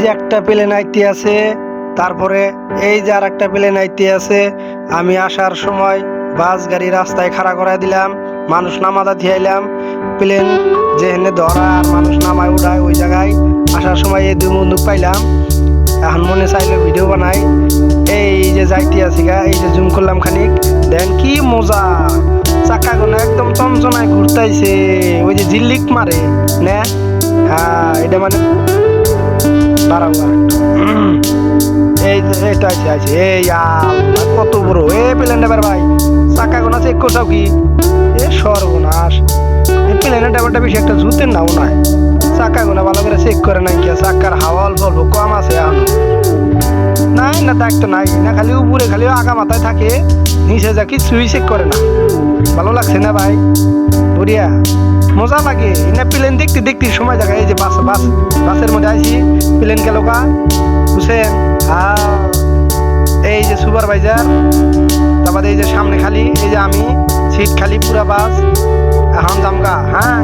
যে একটা প্লেন আইতে আছে, তারপরে এই যে আর একটা প্লেন আইতে আছে, আমি আসার সময় বাস গাড়ি রাস্তায় খাড়া করাই দিলাম, মানুষ নামাদা দিয়াইলাম প্লেন যেখানে ধরা আর মানুষ নামায় উঠায় ওই জায়গায় আসার সময় এই দুই বন্দুক পাইলাম। এখন মনে চাইলে ভিডিও বানাই, এই যে যাইতে আছি গা, এই যে জুম করলাম খানিক, দেন কি মজা চাকা গোনা একদম চমচনায় ঘুরতাইছে, ওই যে জিল্লিক মারে, না হ্যাঁ এটা মানে এই এটা আছে আছে। এই কত বড়। এ প্লেন ড্রাইভার ভাই চাকা গোনা চেক করছাও কি? এ, সর্বনাশ। এই প্লেনের ড্রাইভারটা বেশি একটা জুতের নাও চাকা গোনা ভালো করে চেক করে নাই কি চাকার হাওয়া অল্প অল্প কম আছে এখন। নাই, না দায়িত্ব নাই। না, খালি উপরে, খালি আগা মাথায় থাকে। নিচে যা কিছুই চেক করে না। ভালো লাগছে না ভাই? বড়িয়া। মজা লাগে। এনে প্লেন দেখতে দেখতে সময় লাগে এই যে বাস বাস, বাসের মধ্যে আইছি প্লেন গেল কা বুঝছেন? এই যে সুপারভাইজার তারপর এই যে সামনে খালি, এই যে আমি সিট খালি, পুরা বাস, এখন জামগা হ্যাঁ?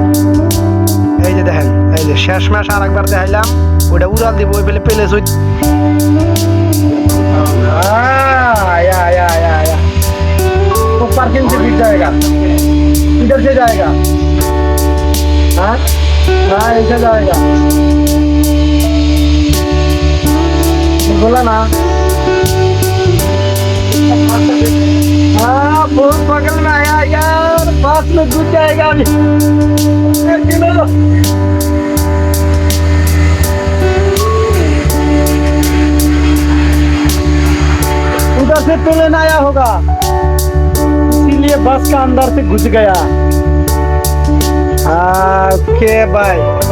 এই যে দেখেন, এই যে শেষ মাস আর একবার দেখাইলাম, ওইটা উড়াল দিব, ওই পেলে পেলে সুই পার্কিং সে জায়গা। ইধর সে জায়গা? हाँ हाँ जाएगा बोला ना हाँ बहुत बगल में आया यार पास में घुस जाएगा अभी उधर से प्लेन आया होगा। इसीलिए बस का अंदर से घुस गया। Ah, o que é, pai?